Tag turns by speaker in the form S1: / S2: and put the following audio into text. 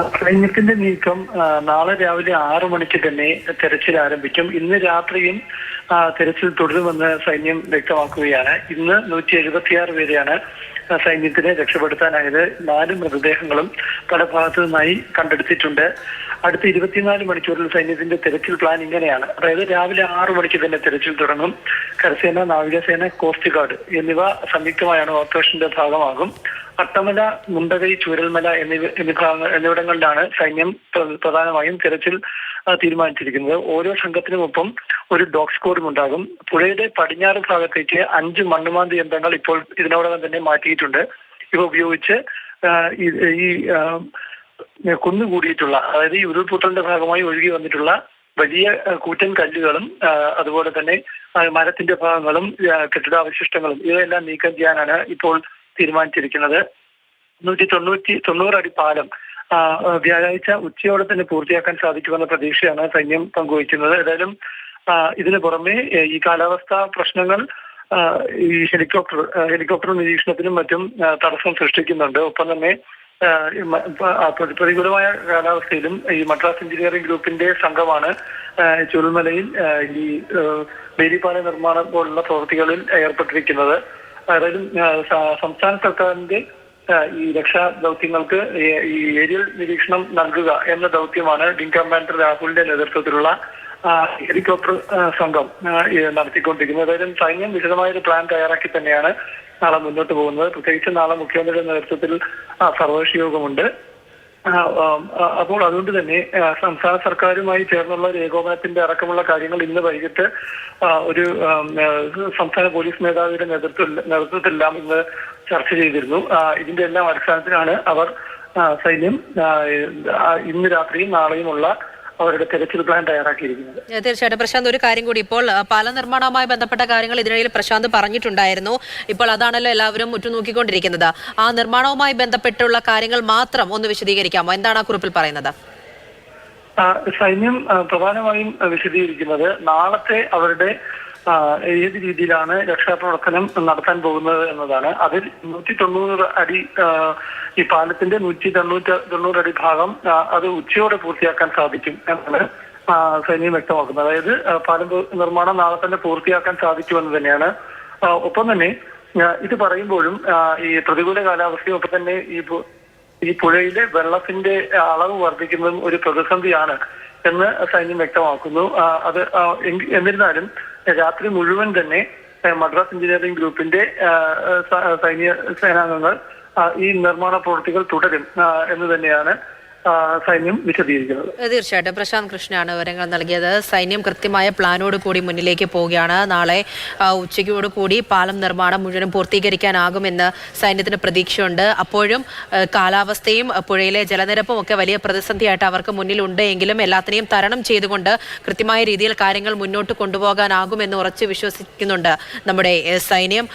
S1: സൈന്യത്തിന്റെ നീക്കം നാളെ രാവിലെ ആറു മണിക്ക് തന്നെ തെരച്ചിൽ ആരംഭിക്കും. ഇന്ന് രാത്രിയും തെരച്ചിൽ തുടരുമെന്ന് സൈന്യം വ്യക്തമാക്കുകയാണ്. ഇന്ന് നൂറ്റി എഴുപത്തിയാറ് പേരെയാണ് സൈന്യത്തിനെ രക്ഷപ്പെടുത്താനായത്. നാല് മൃതദേഹങ്ങളും പല ഭാഗത്തു നിന്നായി കണ്ടെടുത്തിട്ടുണ്ട്. അടുത്ത ഇരുപത്തിനാല് മണിക്കൂറിൽ സൈന്യത്തിന്റെ തെരച്ചിൽ പ്ലാൻ ഇങ്ങനെയാണ്. അതായത് രാവിലെ ആറു മണിക്ക് തന്നെ തെരച്ചിൽ തുടങ്ങും. കരസേന നാവികസേന കോസ്റ്റ് ഗാർഡ് എന്നിവ സംയുക്തമായാണ് ഓപ്പറേഷന്റെ ഭാഗമാകും. അട്ടമല മുണ്ടകൈ ചൂരൽമല എന്നിവ എന്നീ എന്നിവിടങ്ങളിലാണ് സൈന്യം പ്രധാനമായും തിരച്ചിൽ തീരുമാനിച്ചിരിക്കുന്നത്. ഓരോ സംഘത്തിനുമൊപ്പം ഒരു ഡോഗ് സ്കോറും ഉണ്ടാകും. പുഴയുടെ പടിഞ്ഞാറ് ഭാഗത്തേക്ക് അഞ്ച് മണ്ണുമാന്തി യന്ത്രങ്ങൾ ഇപ്പോൾ ഇതിനോടകം തന്നെ മാറ്റിയിട്ടുണ്ട്. ഇവ ഉപയോഗിച്ച് ഈ- കുന്നുകൂടിയിട്ടുള്ള അതായത് ഈ ഉരുൾപൊട്ടലിന്റെ ഭാഗമായി ഒഴുകി വന്നിട്ടുള്ള വലിയ കൂറ്റൻ കല്ലുകളും അതുപോലെ തന്നെ മരത്തിന്റെ ഭാഗങ്ങളും കെട്ടിടാവശിഷ്ടങ്ങളും ഇവയെല്ലാം നീക്കം ചെയ്യാനാണ് ഇപ്പോൾ തീരുമാനിച്ചിരിക്കുന്നത്. നൂറ്റി തൊണ്ണൂറ്റി തൊണ്ണൂറ് അടി പാലം വ്യാഴാഴ്ച ഉച്ചയോടെ തന്നെ പൂർത്തിയാക്കാൻ സാധിക്കുമെന്ന പ്രതീക്ഷയാണ് സൈന്യം പങ്കുവയ്ക്കുന്നത്. ഏതായാലും ഇതിനു പുറമെ ഈ കാലാവസ്ഥാ പ്രശ്നങ്ങൾ ഈ ഹെലികോപ്റ്റർ ഹെലികോപ്റ്റർ നിരീക്ഷണത്തിനും മറ്റും തടസ്സം സൃഷ്ടിക്കുന്നുണ്ട്. ഒപ്പം തന്നെ പ്രതികൂലമായ കാലാവസ്ഥയിലും ഈ മദ്രാസ് എഞ്ചിനീയറിംഗ് ഗ്രൂപ്പിന്റെ സംഘമാണ് ചുരുമലയിൽ ഈ ആ, വേലിപ്പാല നിർമ്മാണം പോലുള്ള പ്രവൃത്തികളിൽ ഏർപ്പെട്ടിരിക്കുന്നത്. അതായത് സംസ്ഥാന സർക്കാരിന്റെ ഈ രക്ഷാ ദൗത്യങ്ങൾക്ക് ഈ- ഏരിയൽ നിരീക്ഷണം നൽകുക എന്ന ദൗത്യമാണ് വിംഗ് കമാൻഡർ രാഹുലിന്റെ നേതൃത്വത്തിലുള്ള ഹെലികോപ്റ്റർ സംഘം നടത്തിക്കൊണ്ടിരിക്കുന്നത്. അതായത് സൈന്യം വിശദമായ ഒരു പ്ലാൻ തയ്യാറാക്കി തന്നെയാണ് നാളെ മുന്നോട്ട് പോകുന്നത്. പ്രത്യേകിച്ച് നാളെ മുഖ്യമന്ത്രിയുടെ നേതൃത്വത്തിൽ സർവകക്ഷി യോഗമുണ്ട് അപ്പോൾ അതുകൊണ്ട് തന്നെ സംസ്ഥാന സർക്കാരുമായി ചേർന്നുള്ള ഒരു ഏകോപനത്തിന്റെ അടക്കമുള്ള കാര്യങ്ങൾ ഇന്ന് വൈകിട്ട് ഒരു സംസ്ഥാന പോലീസ് മേധാവിയുടെ നേതൃത്വത്തിൽ നേതൃത്വത്തിലെല്ലാം ഇന്ന് ചർച്ച ചെയ്തിരുന്നു. ഇതിന്റെ എല്ലാം അടിസ്ഥാനത്തിലാണ് അവർ സൈന്യം ഇന്ന് രാത്രിയും നാളെയുമുള്ള അവരുടെ തെരച്ചിൽ പ്ലാൻ തയ്യാറാക്കിയിരിക്കുന്നത്.
S2: തീർച്ചയായിട്ടും. പ്രശാന്ത് ഒരു കാര്യം കൂടി. ഇപ്പോൾ പാല നിർമ്മാണവുമായി ബന്ധപ്പെട്ട കാര്യങ്ങൾ ഇതിനിടയിൽ പ്രശാന്ത് പറഞ്ഞിട്ടുണ്ടായിരുന്നു. ഇപ്പോൾ അതാണല്ലോ എല്ലാവരും ഉറ്റുനോക്കിക്കൊണ്ടിരിക്കുന്നത്. ആ നിർമ്മാണവുമായി ബന്ധപ്പെട്ടുള്ള കാര്യങ്ങൾ മാത്രം ഒന്ന് വിശദീകരിക്കാമോ? എന്താണ് ആ കുറിപ്പിൽ പറയുന്നത്?
S1: സൈന്യം പ്രധാനമായും വിശദീകരിക്കുന്നത് നാളത്തെ അവരുടെ ഏത് രീതിയിലാണ് രക്ഷാപ്രവർത്തനം നടത്താൻ പോകുന്നത് എന്നതാണ്. അതിൽ നൂറ്റി തൊണ്ണൂറ് അടി ഈ പാലത്തിന്റെ നൂറ്റി തൊണ്ണൂറ്റി തൊണ്ണൂറ് അടി ഭാഗം അത് ഉച്ചയോടെ പൂർത്തിയാക്കാൻ സാധിക്കും എന്നാണ് സൈന്യം വ്യക്തമാക്കുന്നത്. അതായത് പാലം നിർമ്മാണം നാളെ തന്നെ പൂർത്തിയാക്കാൻ സാധിക്കുമെന്ന് തന്നെയാണ്. ഒപ്പം തന്നെ ഇത് പറയുമ്പോഴും ഈ പ്രതികൂല കാലാവസ്ഥയും ഒപ്പം തന്നെ ഈ ഈ പുഴയിലെ വെള്ളത്തിന്റെ അളവ് വർദ്ധിക്കുന്നതും ഒരു പ്രതിസന്ധിയാണ് എന്ന് സൈന്യം വ്യക്തമാക്കുന്നു. അത് എന്നിരുന്നാലും രാത്രി മുഴുവൻ തന്നെ മദ്രാസ് എഞ്ചിനീയറിംഗ് ഗ്രൂപ്പിന്റെ സൈനിക സേനാംഗങ്ങൾ ഈ നിർമ്മാണ പ്രവൃത്തികൾ തുടരും എന്ന് തന്നെയാണ് സൈന്യം വിശദീകരിക്കുന്നത്.
S2: തീർച്ചയായിട്ടും. പ്രശാന്ത് കൃഷ്ണയാണ് വിവരങ്ങൾ നൽകിയത്. സൈന്യം കൃത്യമായ പ്ലാനോട് കൂടി മുന്നിലേക്ക് പോവുകയാണ്. നാളെ ഉച്ചയ്ക്കോട് കൂടി പാലം നിർമ്മാണം മുഴുവനും പൂർത്തീകരിക്കാനാകുമെന്ന് സൈന്യത്തിന് പ്രതീക്ഷയുണ്ട്. അപ്പോഴും കാലാവസ്ഥയും പുഴയിലെ ജലനിരപ്പും ഒക്കെ വലിയ പ്രതിസന്ധിയായിട്ട് അവർക്ക് മുന്നിലുണ്ട്. എങ്കിലും എല്ലാത്തിനെയും തരണം ചെയ്തുകൊണ്ട് കൃത്യമായ രീതിയിൽ കാര്യങ്ങൾ മുന്നോട്ട് കൊണ്ടുപോകാനാകുമെന്ന് ഉറച്ചു വിശ്വസിക്കുന്നുണ്ട് നമ്മുടെ സൈന്യം.